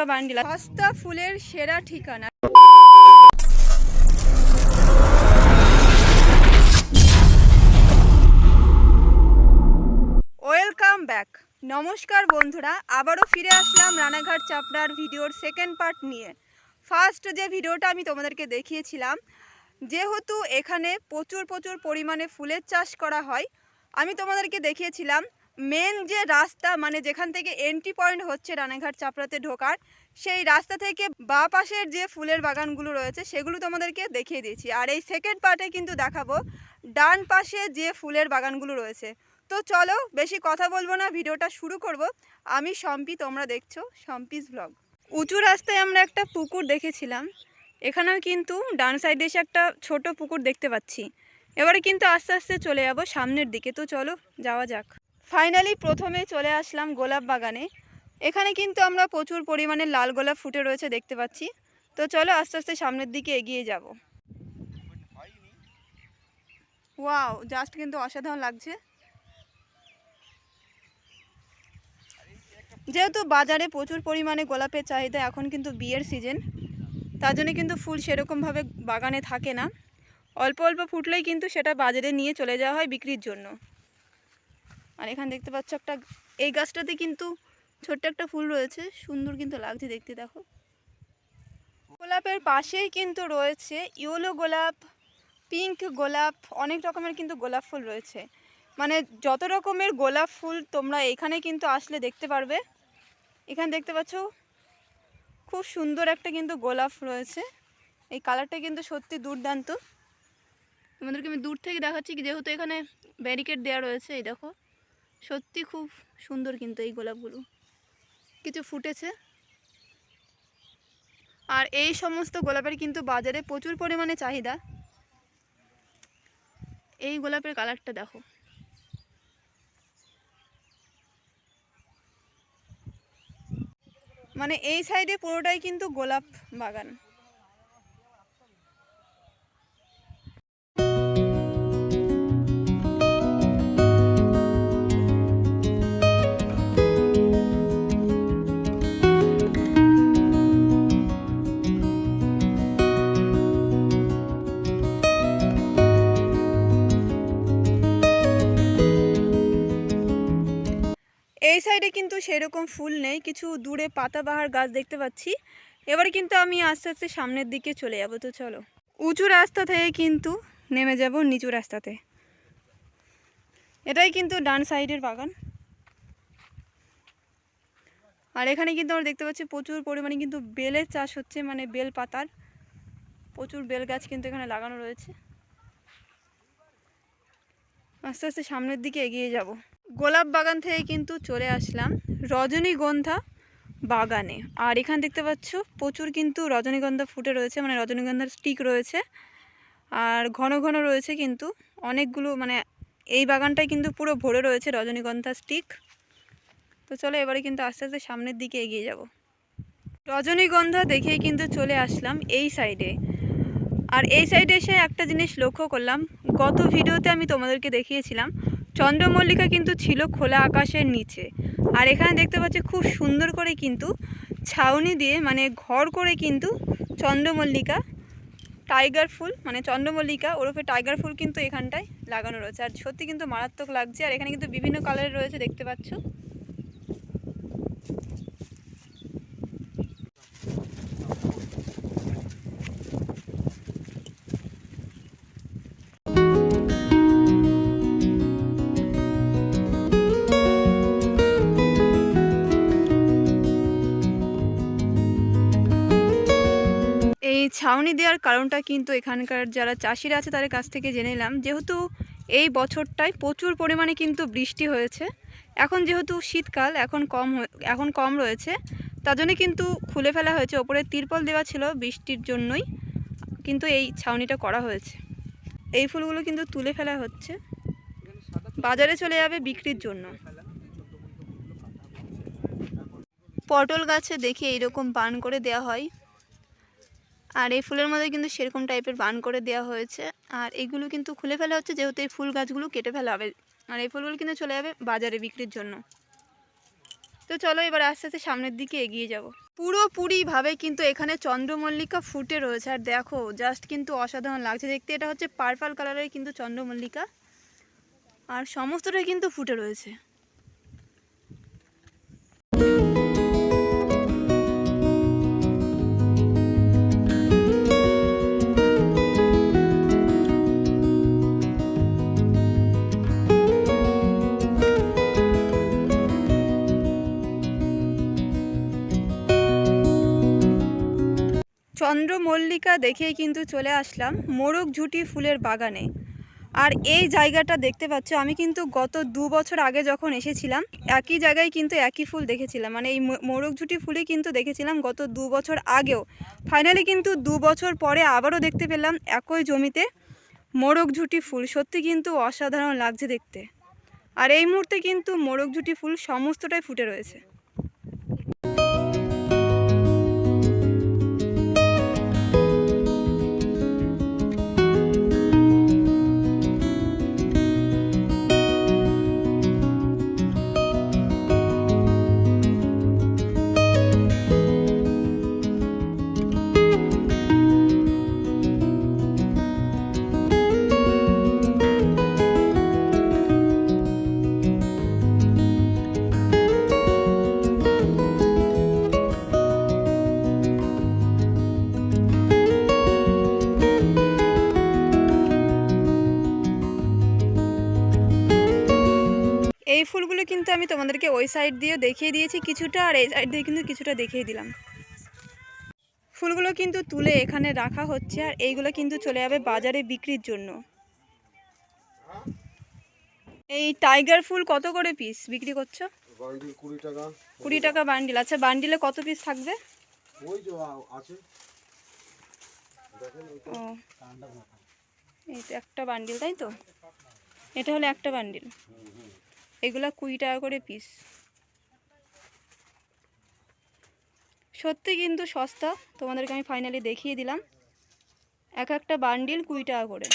টাকা বান্ডিল সস্তা ফুলের সেরা ঠিকানা। Welcome back. নমস্কার বন্ধুরা, আবারও ফিরে আসলাম রানাঘাট চাপড়ার ভিডিওর সেকেন্ড পার্ট নিয়ে। ফার্স্ট যে ভিডিওটা আমি তোমাদেরকে দেখিয়েছিলাম, যেহেতু এখানে প্রচুর প্রচুর পরিমাণে ফুলের চাষ করা হয়, আমি তোমাদেরকে দেখিয়েছিলাম মেন যে রাস্তা মানে যেখান থেকে এন্ট্রি পয়েন্ট হচ্ছে রানাঘাট চাপড়াতে ঢোকার, সেই রাস্তা থেকে বা পাশের যে ফুলের বাগানগুলো রয়েছে, সেগুলো তোমাদেরকে দেখিয়ে দিয়েছি। আর এই সেকেন্ড পার্টে কিন্তু দেখাবো ডান পাশে যে ফুলের বাগানগুলো রয়েছে। তো চলো, বেশি কথা বলব না, ভিডিওটা শুরু করব। আমি শম্পি, তোমরা দেখছ শম্পিস ব্লগ উঁচু রাস্তায় আমরা একটা পুকুর দেখেছিলাম। এখানেও কিন্তু ডান সাইডে এসে একটা ছোট পুকুর দেখতে পাচ্ছি। এবারে কিন্তু আস্তে আস্তে চলে যাব সামনের দিকে। তো চলো, যাওয়া যাক। ফাইনালি প্রথমে চলে আসলাম গোলাপ বাগানে। এখানে কিন্তু আমরা প্রচুর পরিমাণে লাল গোলাপ ফুটে রয়েছে দেখতে পাচ্ছি। তো চলো আস্তে আস্তে সামনের দিকে এগিয়ে যাব। ওয়াও জাস্ট কিন্তু অসাধারণ লাগছে। যেহেতু বাজারে প্রচুর পরিমাণে গোলাপের চাহিদা এখন কিন্তু বিয়ের সিজন, তার জন্য কিন্তু ফুল সেরকমভাবে বাগানে থাকে না। অল্প অল্প ফুটলেই কিন্তু সেটা বাজারে নিয়ে চলে যাওয়া হয় বিক্রির জন্য। আর এখানে দেখতে পাচ্ছ একটা, এই গাছটাতে কিন্তু ছোট্ট একটা ফুল রয়েছে, সুন্দর কিন্তু লাগছে দেখতে, দেখো। গোলাপের পাশেই কিন্তু রয়েছে ইয়েলো গোলাপ, পিঙ্ক গোলাপ, অনেক রকমের কিন্তু গোলাপ ফুল রয়েছে। মানে যত রকমের গোলাপ ফুল তোমরা এখানে কিন্তু আসলে দেখতে পারবে। এখানে দেখতে পাচ্ছ, খুব সুন্দর একটা কিন্তু গোলাপ রয়েছে। এই কালারটা কিন্তু সত্যি দুর্দান্ত। তোমাদেরকে আমি দূর থেকে দেখাচ্ছি যেহেতু এখানে ব্যারিকেড দেওয়া রয়েছে, এই দেখো। সত্যি খুব সুন্দর কিন্তু এই গোলাপগুলো। কিছু ফুটেছে। আর এই সমস্ত গোলাপের কিন্তু বাজারে প্রচুর পরিমাণে চাহিদা। এই গোলাপের কালারটা দেখো। মানে এই সাইডে পুরোটাই কিন্তু গোলাপ বাগান। সেরকম ফুল নেই, কিছু দূরে পাতাবাহার গাছ দেখতে পাচ্ছি। এবার কিন্তু আমি আস্তে আস্তে সামনের দিকে চলে যাব, তো চলো। উঁচু রাস্তা থেকে কিন্তু নেমে যাব নিচু রাস্তাতে। এটাই কিন্তু ডান সাইডের বাগান। আর এখানে কিন্তু আমরা দেখতে পাচ্ছি প্রচুর পরিমাণে কিন্তু বেলের চাষ হচ্ছে মানে বেল পাতার। প্রচুর বেল গাছ কিন্তু এখানে লাগানো রয়েছে। আস্তে আস্তে সামনের দিকে এগিয়ে যাব। গোলাপ বাগান থেকে কিন্তু চলে আসলাম। রজনীগন্ধা বাগানে। আর এখানে দেখতে পাচ্ছ, প্রচুর কিন্তু রজনীগন্ধা ফুটে রয়েছে মানে রজনীগন্ধার স্টিক রয়েছে। আর ঘন ঘন রয়েছে কিন্তু অনেকগুলো মানে এই বাগানটাই কিন্তু পুরো ভরে রয়েছে রজনীগন্ধা স্টিক তো চলো এবারে কিন্তু আস্তে আস্তে সামনের দিকে এগিয়ে যাব। রজনীগন্ধা দেখেই কিন্তু চলে আসলাম এই সাইডে আর এই সাইডে এসে একটা জিনিস লক্ষ্য করলাম, গত ভিডিওতে আমি তোমাদেরকে দেখিয়েছিলাম চন্দ্রমল্লিকা কিন্তু ছিল খোলা আকাশের নিচে। আর এখানে দেখতে পাচ্ছি খুব সুন্দর করে কিন্তু ছাউনি দিয়ে মানে ঘর করে কিন্তু চন্দ্রমল্লিকা টাইগার ফুল মানে চন্দ্রমল্লিকা ওরফে টাইগার ফুল কিন্তু এখানটায় লাগানো রয়েছে। আর সত্যি কিন্তু মারাত্মক লাগছে। আর এখানে কিন্তু বিভিন্ন কালারের রয়েছে, দেখতে পাচ্ছ। ছাউনি দেওয়ার কারণটা কিন্তু এখানকার যারা চাষিরা আছে তাদের কাছ থেকে জেনে নিলাম যেহেতু এই বছরটায় প্রচুর পরিমাণে কিন্তু বৃষ্টি হয়েছে। এখন যেহেতু শীতকাল, এখন কম এখন কম রয়েছে। তার জন্য কিন্তু খুলে ফেলা হয়েছে। ওপরে তিরপল দেওয়া ছিল বৃষ্টির জন্যই, কিন্তু এই ছাউনিটা করা হয়েছে। এই ফুলগুলো কিন্তু তুলে ফেলা হচ্ছে। বাজারে চলে যাবে বিক্রির জন্য। পটল গাছে দেখি এইরকম বান করে দেওয়া হয়। আর এই ফুলের মধ্যে কিন্তু সেরকম টাইপের বান করে দেওয়া হয়েছে। আর এগুলো কিন্তু খুলে ফেলা হচ্ছে যেহেতু এই ফুল গাছগুলো কেটে ফেলা হবে। আর এই ফুলগুলো কিন্তু চলে যাবে বাজারে বিক্রির জন্য। তো চলো এবার আস্তে আস্তে সামনের দিকে এগিয়ে যাব। পুরোপুরিভাবে কিন্তু এখানে চন্দ্রমল্লিকা ফুটে রয়েছে। আর দেখো জাস্ট কিন্তু অসাধারণ লাগছে। দেখতে এটা হচ্ছে পার্পল কালারের কিন্তু চন্দ্রমল্লিকা। আর সমস্তটাই কিন্তু ফুটে রয়েছে। চন্দ্রমল্লিকা দেখেই কিন্তু চলে আসলাম মোরগ ঝুটি ফুলের বাগানে। আর এই জায়গাটা দেখতে পাচ্ছ, আমি কিন্তু গত দু বছর আগে যখন এসেছিলাম, একই জায়গায় কিন্তু একই ফুল দেখেছিলাম। মানে এই মোরগ ঝুটি ফুলই কিন্তু দেখেছিলাম গত দু বছর আগেও। ফাইনালি কিন্তু দু বছর পরে আবারও দেখতে পেলাম একই জমিতে মোরগ ঝুটি ফুল। সত্যি কিন্তু অসাধারণ লাগছে দেখতে। আর এই মুহূর্তে কিন্তু মোরগ ঝুটি ফুল সমস্তটাই ফুটে রয়েছে। কিন্তু আমি তোমাদেরকে ওই সাইড দিয়েও দেখিয়ে দিয়েছি কিছুটা আর এই সাইড দিয়ে কিন্তু কিছুটা দেখিয়ে দিলাম। ফুলগুলো কিন্তু তুলে এখানে রাখা হচ্ছে আর এইগুলো কিন্তু চলে যাবে বাজারে বিক্রির জন্য। এই টাইগার ফুল কত করে পিস বিক্রি করছ? কুড়ি টাকা। বান্ডিল আচ্ছা বান্ডিলে কত পিস থাকবে? ও একটা বান্ডিল তাই তো? এটা হলো একটা বান্ডিল এগুলা কুড়ি টাকা করে পিস সত্যি কিন্তু সস্তা। তোমাদেরকে আমি ফাইনালি দেখিয়ে দিলাম। এক একটা বান্ডিল কুড়ি টাকা করে।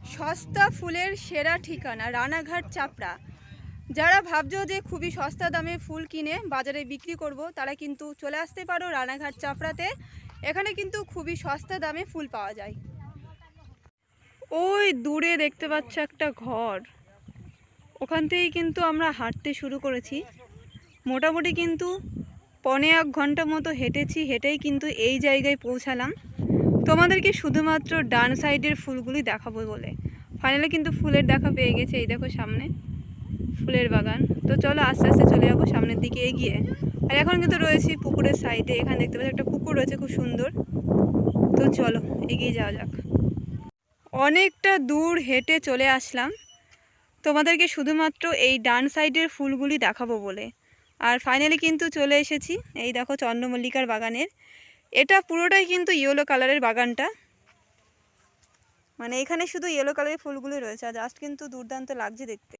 সস্তা ফুলের সেরা ঠিকানা রানাঘাট চাপড়া। যারা ভাবছ যে খুবই সস্তা দামে ফুল কিনে বাজারে বিক্রি করব, তারা কিন্তু চলে আসতে পারো রানাঘাট চাপড়াতে। এখানে কিন্তু খুবই সস্তা দামে ফুল পাওয়া যায়। ওই দূরে দেখতে পাচ্ছ একটা ঘর। ওখান থেকেই কিন্তু আমরা হাঁটতে শুরু করেছি। মোটামুটি কিন্তু পনে এক ঘণ্টা মতো হেঁটেছি, হেঁটেই কিন্তু এই জায়গায় পৌঁছালাম। তোমাদেরকে শুধুমাত্র ডান সাইডের ফুলগুলি দেখাবো বলে। ফাইনালি কিন্তু ফুলের দেখা পেয়ে গেছে, এই দেখো সামনে ফুলের বাগান। তো চলো আস্তে আস্তে চলে যাব, সামনের দিকে এগিয়ে। আর এখন কিন্তু রয়েছি পুকুরের সাইডে, এখানে দেখতে পাচ্ছি একটা পুকুর রয়েছে খুব সুন্দর। তো চলো, এগিয়ে যাওয়া যাক। অনেকটা দূর হেঁটে চলে আসলাম। তোমাদেরকে শুধুমাত্র এই ডান সাইডের ফুলগুলি দেখাবো বলে। আর ফাইনালি কিন্তু চলে এসেছি, এই দেখো চন্দ্রমল্লিকার বাগানের। এটা পুরোটাই কিন্তু ইয়েলো কালারের বাগানটা। মানে এখানে শুধু ইয়েলো কালারের ফুলগুলি রয়েছে, আর জাস্ট কিন্তু দুর্দান্ত লাগছে দেখতে।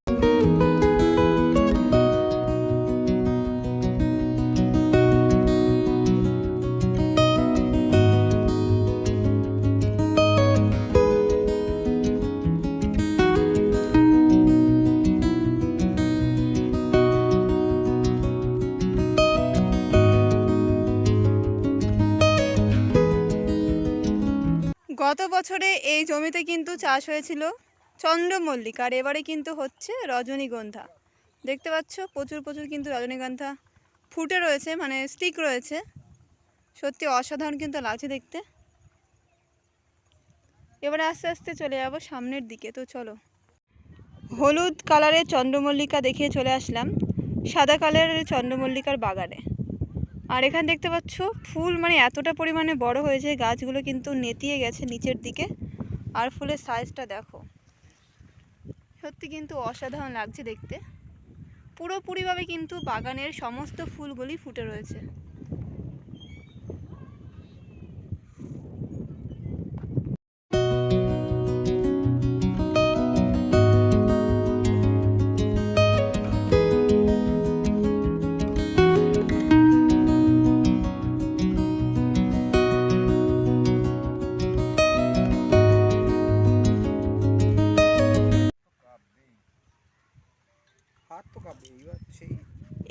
জমিতে কিন্তু চাষ হয়েছিল চন্দ্রমল্লিকা, আর এবারে কিন্তু হচ্ছে রজনীগন্ধা। দেখতে পাচ্ছ, প্রচুর প্রচুর কিন্তু রজনীগন্ধা ফুটে রয়েছে মানে স্টিক রয়েছে। সত্যি অসাধারণ কিন্তু লাগছে দেখতে। এবারে আস্তে আস্তে চলে যাব সামনের দিকে, তো চলো। হলুদ কালারের চন্দ্রমল্লিকা দেখে চলে আসলাম, সাদা কালারের চন্দ্রমল্লিকার বাগানে। আর এখানে দেখতে পাচ্ছ, ফুল মানে এতটা পরিমাণে বড় হয়েছে, গাছগুলো কিন্তু নেতিয়ে গেছে নিচের দিকে। আর ফুলের সাইজটা দেখো। সত্যি কিন্তু অসাধারণ লাগছে দেখতে। পুরোপুরিভাবে কিন্তু বাগানের সমস্ত ফুলগুলি ফুটে রয়েছে।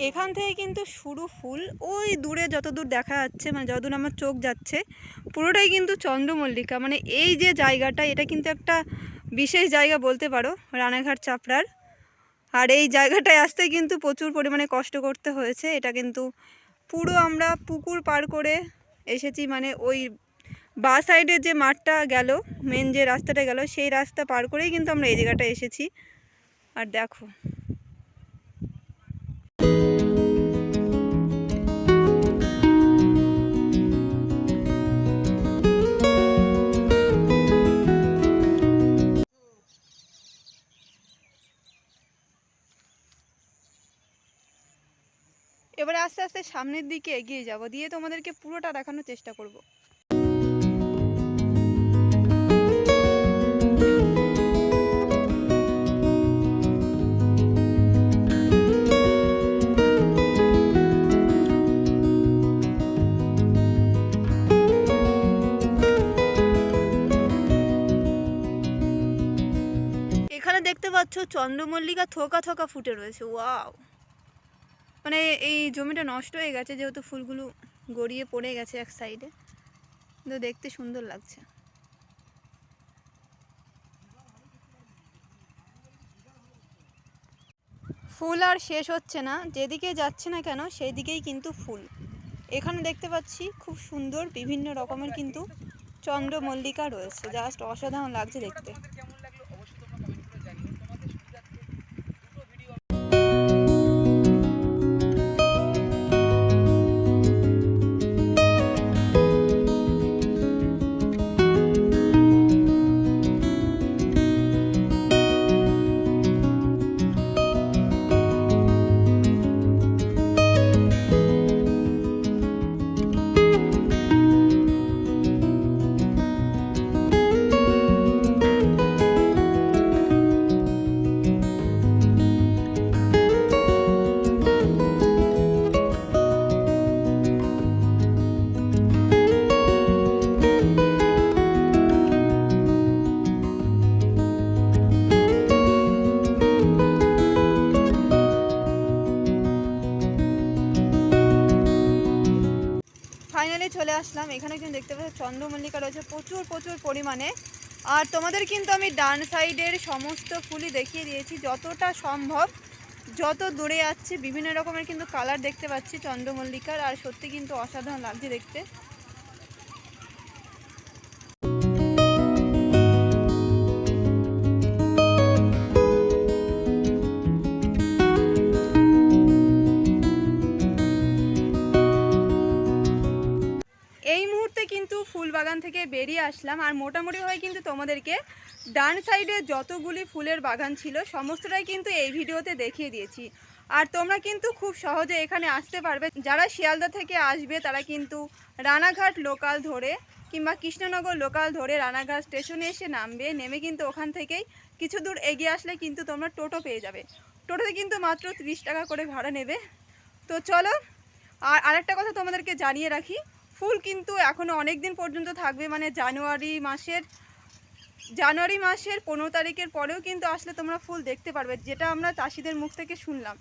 এখান থেকে কিন্তু শুরু ফুল। ওই দূরে যতদূর দেখা যাচ্ছে মানে যতদূর আমার চোখ যাচ্ছে, পুরোটাই কিন্তু চন্দ্রমল্লিকা। মানে এই যে জায়গাটা, এটা কিন্তু একটা বিশেষ জায়গা বলতে পারো, রানাঘাট চাপড়ার। আর এই জায়গাটায় আসতে কিন্তু প্রচুর পরিমাণে কষ্ট করতে হয়েছে। এটা কিন্তু পুরো আমরা পুকুর পার করে এসেছি মানে ওই বা সাইডের যে মাঠটা গেল মেন যে রাস্তাটা গেল, সেই রাস্তা পার করেই কিন্তু আমরা এই জায়গাটা এসেছি। আর দেখো এবারে আস্তে আস্তে সামনের দিকে এগিয়ে যাব, দিয়ে তোমাদেরকে পুরোটা দেখানোর চেষ্টা করব। এখানে দেখতে পাচ্ছ চন্দ্রমল্লিকা থোকা থোকা ফুটে রয়েছে, ওয়াও। মানে এই জমিটা নষ্ট হয়ে গেছে, যেহেতু ফুলগুলো গড়িয়ে পড়ে গেছে এক সাইডে কিন্তু দেখতে সুন্দর লাগছে। ফুল আর শেষ হচ্ছে না, যেদিকে যাচ্ছে না কেন সেই দিকেই কিন্তু ফুল। এখানে দেখতে পাচ্ছি খুব সুন্দর বিভিন্ন রকমের কিন্তু চন্দ্রমল্লিকা রয়েছে, জাস্ট অসাধারণ লাগছে দেখতে। ফাইনালি চলে আসলাম। এখানে কিন্তু দেখতে পাচ্ছি চন্দ্রমল্লিকা রয়েছে প্রচুর প্রচুর পরিমাণে। আর তোমাদের কিন্তু আমি ডান সাইডের সমস্ত ফুলই দেখিয়ে দিয়েছি। যতটা সম্ভব, যত দূরে যাচ্ছে, বিভিন্ন রকমের কিন্তু কালার দেখতে পাচ্ছি চন্দ্রমল্লিকার। আর সত্যি কিন্তু অসাধারণ লাগছে দেখতে। থেকে বেরিয়ে আসলাম। আর মোটামুটিভাবে কিন্তু তোমাদেরকে ডান সাইডে যতগুলি ফুলের বাগান ছিল, সমস্তটাই কিন্তু এই ভিডিওতে দেখিয়ে দিয়েছি। আর তোমরা কিন্তু খুব সহজে এখানে আসতে পারবে। যারা শিয়ালদা থেকে আসবে, তারা কিন্তু রানাঘাট লোকাল ধরে কিংবা কৃষ্ণনগর লোকাল ধরে রানাঘাট স্টেশনে এসে নামবে। নেমে কিন্তু ওখান থেকেই কিছু দূর এগিয়ে আসলে কিন্তু তোমরা টোটো পেয়ে যাবে। টোটোতে কিন্তু মাত্র ত্রিশ টাকা করে ভাড়া নেবে। তো চলো, আর আরেকটা কথা তোমাদেরকে জানিয়ে রাখি ফুল কিন্তু এখনও অনেক দিন পর্যন্ত থাকবে মানে জানুয়ারি মাসের জানুয়ারি মাসের পনেরো তারিখের পরেও কিন্তু আসলে তোমরা ফুল দেখতে পারবে, যেটা আমরা চাষিদের মুখ থেকে শুনলাম।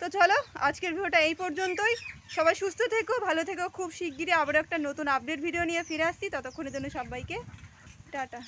তো চলো, আজকের ভিডিওটা এই পর্যন্তই। সবাই সুস্থ থেকো, ভালো থেকো, খুব শিগগিরই আবারও একটা নতুন আপডেট ভিডিও নিয়ে ফিরে আসছি। ততক্ষণের জন্য সবাইকে টাটা।